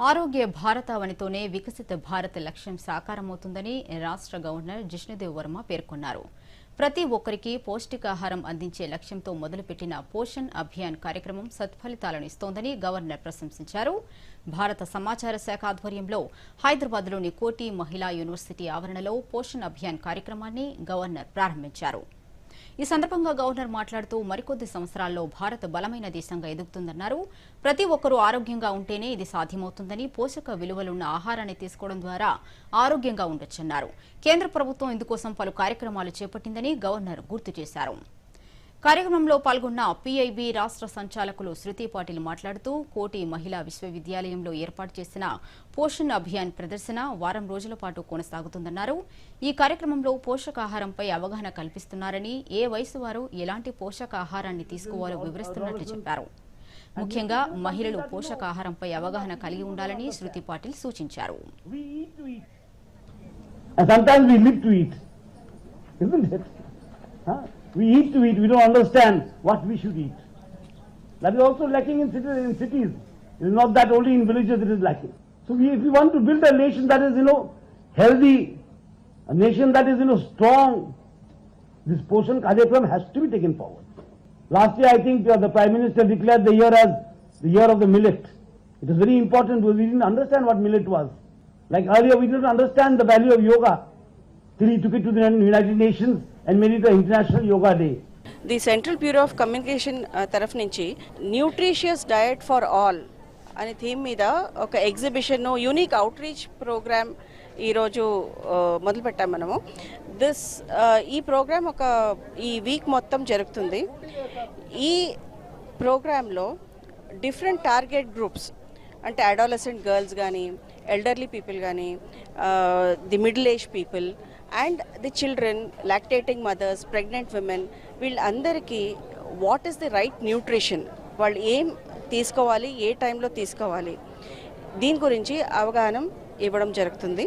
ఆరోగ్య భారతావనితోనే వికసిత భారత్ లక్ష్యం సాకారమవుతుందని రాష్ట్ర గవర్నర్ జిష్ణుదేవ్ వర్మ పేర్కొన్నారు. ప్రతి ఒక్కరికి పౌష్టికాహారం అందించే లక్ష్యంతో మొదలుపెట్టిన పోషణ్ అభియాన్ కార్యక్రమం సత్ఫలితాలను ఇస్తోందని గవర్నర్ ప్రశంసించారు. భారత సమాచార శాఖ ఆధ్వర్యంలో హైదరాబాద్లోని కోటి మహిళా యూనివర్సిటీ ఆవరణలో పోషణ్ అభియాన్ కార్యక్రమాన్ని గవర్నర్ ప్రారంభించారు. ఈ సందర్భంగా గవర్నర్ మాట్లాడుతూ మరికొద్ది సంవత్సరాల్లో భారత్ బలమైన దేశంగా ఎదుగుతుందన్నారు. ప్రతి ఒక్కరూ ఆరోగ్యంగా ఉంటేనే ఇది సాధ్యమవుతుందని పోషక విలువలున్న ఆహారాన్ని తీసుకోవడం ద్వారా ఆరోగ్యంగా ఉండొచ్చన్నారు. కేంద్ర ప్రభుత్వం ఇందుకోసం పలు కార్యక్రమాలు చేపట్టిందని గవర్నర్ గుర్తు చేశారు. కార్యక్రమంలో పాల్గొన్న పీఐబీ రాష్ట్ర సంచాలకులు శృతి పాటిల్ మాట్లాడుతూ కోటి మహిళా విశ్వవిద్యాలయంలో ఏర్పాటు చేసిన పోషణ్ అభియాన్ ప్రదర్శన వారం రోజుల పాటు కొనసాగుతుందన్నారు ఈ కార్యక్రమంలో పోషకాహారంపై అవగాహన కల్పిస్తున్నారని ఏ వయసు వారు ఎలాంటి పోషకాహారాన్ని తీసుకోవాలో వివరిస్తున్నట్లు చెప్పారు ముఖ్యంగా మహిళలు పోషకాహారంపై అవగాహన కలిగి ఉండాలని శృతి పాటిల్ సూచించారు sometimes we live to eat. Isn't it? Huh? We eat to eat. We don't understand what we should eat. That is also lacking in cities. In cities. It is not that only in villages it is lacking. So we, if we want to build a nation that is, you know, healthy, a nation that is, you know, strong, this portion Karyakram has to be taken forward. Last year, I think uh, the Prime Minister declared the year as the year of the millet. It is very important because we didn't understand what millet was. Like earlier, we didn't understand the value of yoga till he took it to the United Nations and made it an International Yoga Day. The central bureau of communication తరఫు నుంచి nutritious diet for all అనే theme మీద ఒక exhibition unique outreach programme ఈరోజు మొదలుపెట్టాం మనము this uh, ఈ programme ఒక ఈ వీక్ మొత్తం జరుగుతుంది ఈ ప్రోగ్రాంలో డిఫరెంట్ టార్గెట్ గ్రూప్స్ అంటే అడాలసెంట్ గర్ల్స్ కానీ ఎల్డర్లీ పీపుల్ కానీ the middle age people and the children lactating mothers pregnant women వీళ్ళందరికీ what is the right nutrition వాళ్ళు ఏం తీసుకోవాలి ఏ టైంలో తీసుకోవాలి? దీని గురించి అవగాహన ఇవ్వడం జరుగుతుంది.